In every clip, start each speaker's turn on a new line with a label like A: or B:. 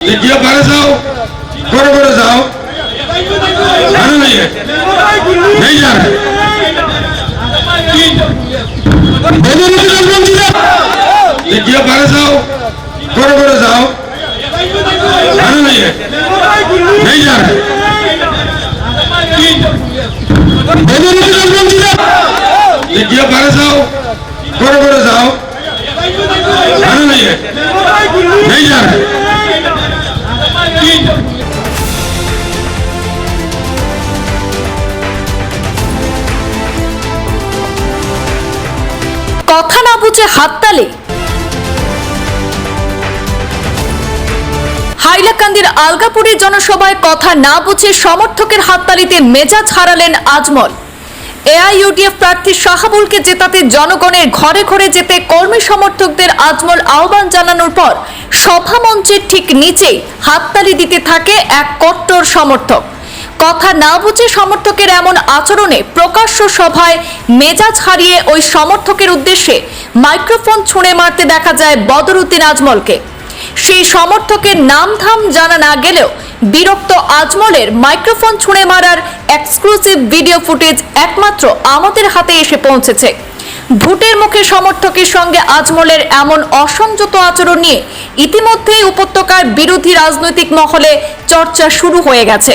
A: जियो बाहर जाओ करो करो जाओ नहीं है। नहीं जा रहा। जियो बाहर जाओ करो करो जाओ नहीं है। नहीं जा रहा। जियो बाहर जाओ
B: কথা না বুঝে হাততালি। হাইলাকান্দির আলগাপুরের জনসভায় কথা না বুঝে সমর্থকের হাততালিতে মেজাজ হারালেন আজমল। এআইইউডিএফ প্রার্থী শাহাবুলকে জেতাতে জনগণের ঘরে ঘরে যেতে কর্মী সমর্থকদের আজমল আহ্বান জানানোর পর সভা মঞ্চের ঠিক নিচেই হাততালি দিতে থাকে এক কট্টর সমর্থক। কথা না বুঝে সমর্থকের এমন আচরণে প্রকাশ্য সভায় মেজাজ হারিয়ে ওই সমর্থকের উদ্দেশ্যে মাইক্রোফোন ছুঁড়ে মারতে দেখা যায় বদরুদ্দিন আজমলকে। সেই সমর্থকের নাম ধাম জানা না গেলেও বিরক্ত আজমলের মাইক্রোফোন ছুঁড়ে মারার এক্সক্লুসিভ ভিডিও ফুটেজ একমাত্র আমাদের হাতে এসে পৌঁছেছে। ভোটের মুখে সমর্থকের সঙ্গে আজমলের এমন অসংযত আচরণ নিয়ে ইতিমধ্যেই উপত্যকার বিরোধী রাজনৈতিক মহলে চর্চা শুরু হয়ে গেছে।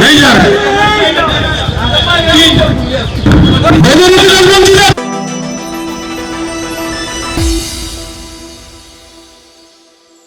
A: Major majority